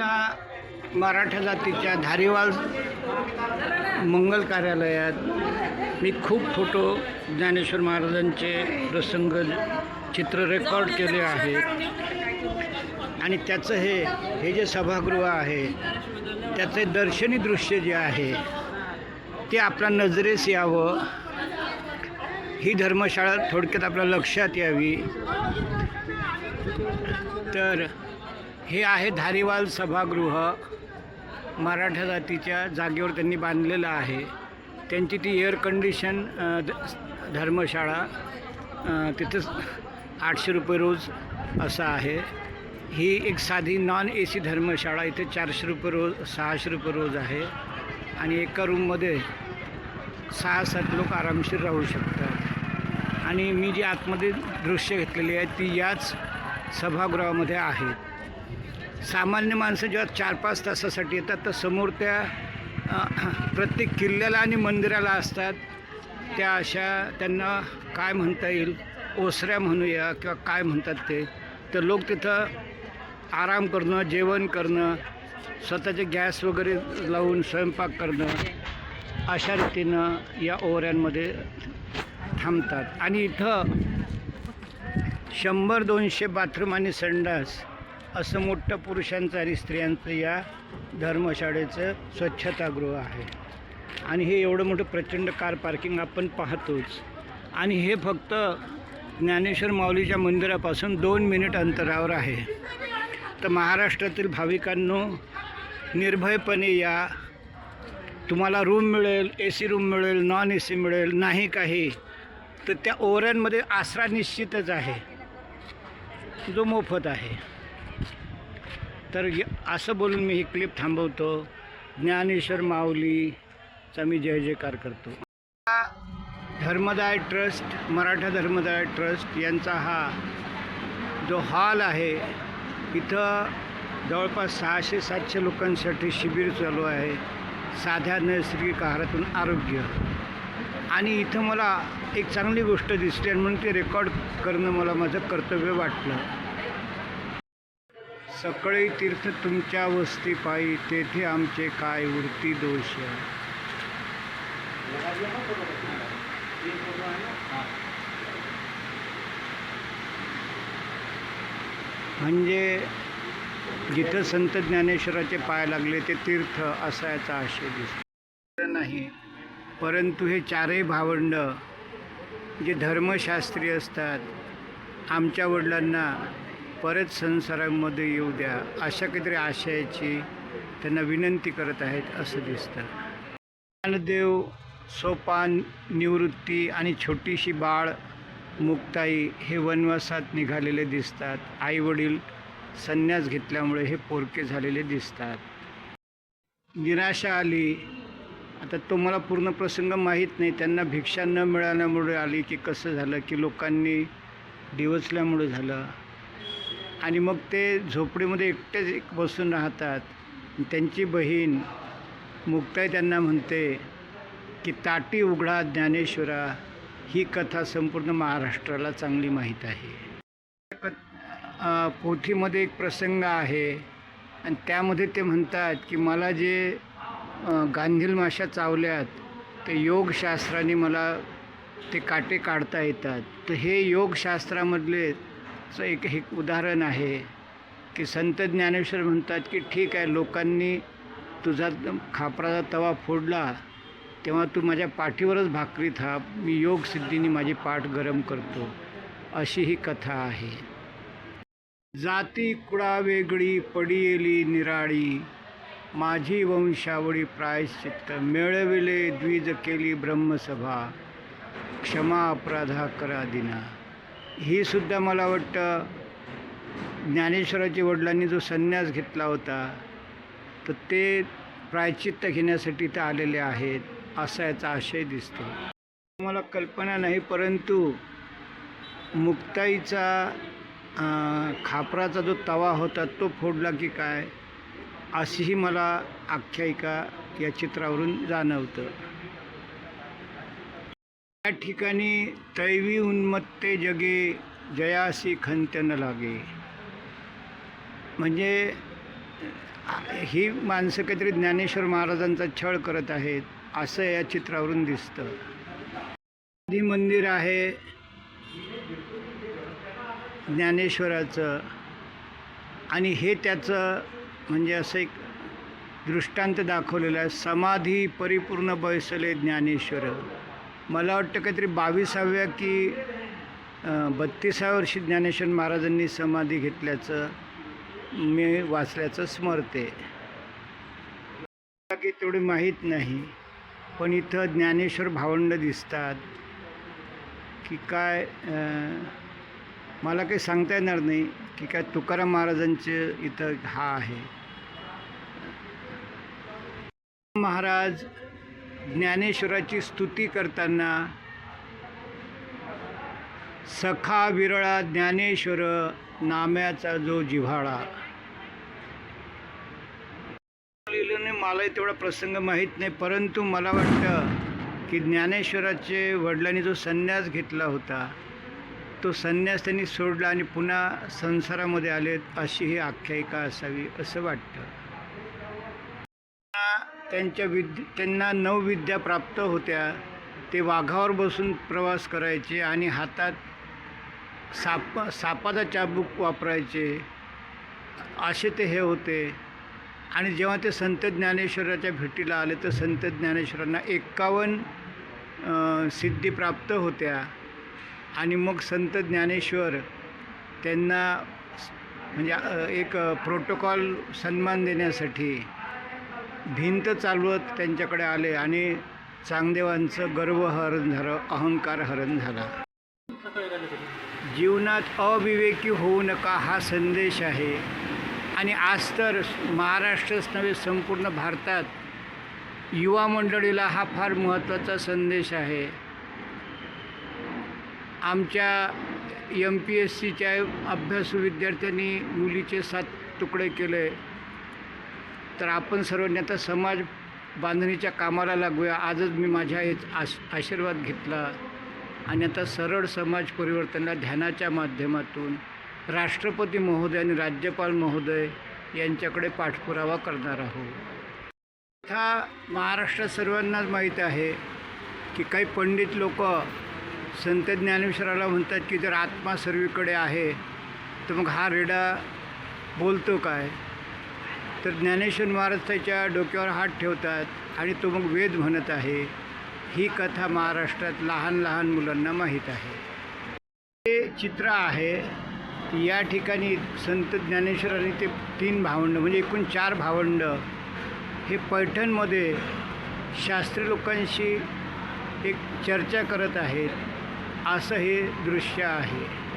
त्या मराठा जातीच्या धारीवाल मंगल कार्यालयात मी खूप फोटो ज्ञानेश्वर महाराजांचे प्रसंग चित्र रेकॉर्ड केले आहेत आणि त्याचं हे हे जे सभागृह आहे त्याचे दर्शनी दृश्य जे आहे ते आपल्या नजरेस यावं. ही धर्मशाळा थोडक्यात आपल्या लक्षात यावी. तर हे आहे धारीवाल सभागृह. मराठा जातीच्या जागेवर त्यांनी बांधलेलं आहे. त्यांची ती एअर कंडिशन धर्मशाळा तिथंच आठशे रुपये रोज असं आहे. ही एक साधी नॉन ए सी धर्मशाळा इथे चारशे रुपये रोज सहाशे रुपये रोज आहे. आणि एका रूममध्ये सहा सात लोक आरामशीर राहू शकतात. आणि मी जी आतमध्ये दृश्य घेतलेली आहेत ती याच सभागृहामध्ये आहेत सामान्य माणसं जेव्हा चार पाच तासासाठी येतात तर समोर त्या प्रत्येक किल्ल्याला आणि मंदिराला असतात. त्या अशा त्यांना काय म्हणता येईल? ओसऱ्या म्हणूया किंवा काय म्हणतात ते? तर लोक तिथं आराम करणं जेवण करणं स्वतःचे गॅस वगैरे लावून स्वयंपाक करणं अशा रीतीनं या ओऱ्यांमध्ये थांबतात. आणि इथं शंभर दोनशे बाथरूम आणि संडास असं मोठं पुरुषांचं आणि स्त्रियांचं या धर्मशाळेचं स्वच्छतागृह आहे. आणि हे एवढं मोठं प्रचंड कार पार्किंग आपण पाहतोच. आणि हे फक्त ज्ञानेश्वर माऊलीच्या मंदिरापासून दोन मिनिट अंतरावर आहे. तर महाराष्ट्रातील भाविकांनो निर्भयपणे या तुम्हाला रूम मिळेल ए सी रूम मिळेल नॉन ए सी मिळेल नाही काही तर त्या ओऱ्यांमध्ये आसरा निश्चितच आहे. जो मोफत आहे. तर असं बोलून मी ही क्लिप थांबवतो. ज्ञानेश्वर माऊलीचा मी जय जयकार करतो. धर्मदाय ट्रस्ट मराठा धर्मदाय ट्रस्ट यांचा हा जो हॉल आहे इथं जवळपास सहाशे सातशे लोकांसाठी शिबिर चालू आहे. साध्या नैसर्गिक आहारातून आरोग्य. आणि इथं मला एक चांगली गोष्ट दिसली आणि म्हणून ते रेकॉर्ड करणं मला माझं कर्तव्य वाटलं. सकाळी तीर्थ तुमच्या वस्ती पायी तेथे आमचे काय वृत्ती दोष म्हणजे जिथं संत ज्ञानेश्वराचे पाय लागले ते तीर्थ असायचा आशय दिसतो. नाही परंतु हे चारही भावंड जे धर्मशास्त्री असतात आमच्या वडिलांना परत संसारामध्ये येऊ द्या अशा काहीतरी आशयाची त्यांना विनंती करत आहेत असं दिसतं. ज्ञानदेव सोपान निवृत्ती आणि छोटीशी बाळ मुक्ताई हे वनवासात निघालेले दिसतात. आईवडील संन्यास घेतल्यामुळे हे पोरके झालेले दिसतात. निराशा आली. आता तो मला पूर्ण प्रसंग माहीत नाही. त्यांना भिक्षा न मिळाल्यामुळे आली की कसं झालं की लोकांनी डिवचल्यामुळे झालं. आणि मग ते झोपडीमध्ये एकटेच एक बसून राहतात. त्यांची बहीण मुक्ताई त्यांना म्हणते की ताटी उघडा ज्ञानेश्वरा ही कथा संपूर्ण महाराष्ट्राला चांगली माहीत आहे. क पोथीमध्ये एक प्रसंग आहे आणि त्यामध्ये ते म्हणतात की मला जे गांधील माशा चावल्यात ते योगशास्त्राने मला ते काटे काढता येतात. तर हे योगशास्त्रामधले चं एक हे उदाहरण आहे की संत ज्ञानेश्वर म्हणतात की ठीक आहे लोकांनी तुझा खापराचा तवा फोडला तेव्हा तू माझ्या पाठीवरच भाकरी थाप मी योग सिद्धीने माझी पाठ गरम करतो अशी ही कथा आहे. जाती कुळा वेगळी पडियेली निराळी माझी वंशावळी प्रायश्चित्त मिळविले द्विज केली ब्रह्मसभा क्षमा अपराधा करा दिना. ही सुद्धा मला वाटतं ज्ञानेश्वराच्या वडिलांनी जो संन्यास घेतला होता तर ते प्रायचित्त घेण्यासाठी ते आलेले आहेत असा याचा आशय दिसतो. मला कल्पना नाही परंतु मुक्ताईचा खापराचा जो तवा होता तो फोडला की काय अशीही मला आख्यायिका या चित्रावरून जाणवतं. या ठिकाणी दैवी उन्मत्ते जगे जयासी खंत न लागे. म्हणजे ही माणसं काहीतरी ज्ञानेश्वर महाराजांचा छळ करत आहेत असं या चित्रावरून दिसतं. आधी मंदिर आहे ज्ञानेश्वराचं. आणि हे त्याचं म्हणजे असं एक दृष्टांत दाखवलेलं आहे समाधी परिपूर्ण बैसले ज्ञानेश्वर. मला वाटतं काहीतरी बावीसाव्या की बत्तीसाव्या वर्षी ज्ञानेश्वर महाराजांनी समाधी घेतल्याचं मी वाचल्याचं स्मरते. की तेवढी माहीत नाही पण इथं ज्ञानेश्वर भावंड दिसतात की काय मला काही सांगता येणार नाही की काय तुकाराम महाराजांचे इथं हा आहे. महाराज ज्ञानेश्वराची स्तुती करताना सखा विरळा ज्ञानेश्वर नाम्याचा जो जिव्हाळा. मला मलाही तेवढा प्रसंग माहीत नाही परंतु मला वाटतं की ज्ञानेश्वराचे वडिलांनी जो संन्यास घेतला होता तो संन्यास त्यांनी सोडला आणि पुन्हा संसारामध्ये आलेत अशी ही आख्यायिका असावी असं वाटतं. त्यांच्या विद्य त्यांना नवविद्या प्राप्त होत्या. ते वाघावर बसून प्रवास करायचे आणि हातात साप सापाचा चाबूक वापरायचे. असे ते हे होते. आणि जेव्हा ते संत ज्ञानेश्वराच्या भेटीला आले तर संत ज्ञानेश्वरांना एक्कावन्न सिद्धी प्राप्त होत्या. आणि मग संत ज्ञानेश्वर त्यांना म्हणजे एक प्रोटोकॉल सन्मान देण्यासाठी भिंत चालवत त्यांच्याकडे आले आणि चांगदेवांचं गर्व हरण झालं अहंकार हरण झाला. जीवनात अविवेकी होऊ नका हा संदेश आहे. आणि आज तर महाराष्ट्रच नव्हे संपूर्ण भारतात युवा मंडळीला हा फार महत्त्वाचा संदेश आहे. आमच्या एम पी एस सीच्या अभ्यासू विद्यार्थ्यांनी मुलीचे सात तुकडे केले. तर आपण सर्वांनी आता समाज बांधणीच्या कामाला लागूया. आजच मी माझ्या हेच आश आशीर्वाद घेतला. आणि आता सरळ समाज परिवर्तनाला ध्यानाच्या माध्यमातून राष्ट्रपती महोदय आणि राज्यपाल महोदय यांच्याकडे पाठपुरावा करणार आहोत. हा महाराष्ट्रात सर्वांनाच माहीत आहे की काही पंडित लोक संत ज्ञानेश्वराला म्हणतात की जर आत्मा सर्वीकडे आहे तर मग हा रेडा बोलतो काय? तर ज्ञानेश्वर महाराज त्याच्या डोक्यावर हात ठेवतात आणि तो मग वेद म्हणत आहे. ही कथा महाराष्ट्रात लहान लहान मुलांना माहीत आहे. हे चित्र आहे. या ठिकाणी संत ज्ञानेश्वर आणि ते तीन भावंड म्हणजे एकूण चार भावंड हे पैठणमध्ये शास्त्री लोकांशी एक चर्चा करत आहेत. असं हे दृश्य आहे.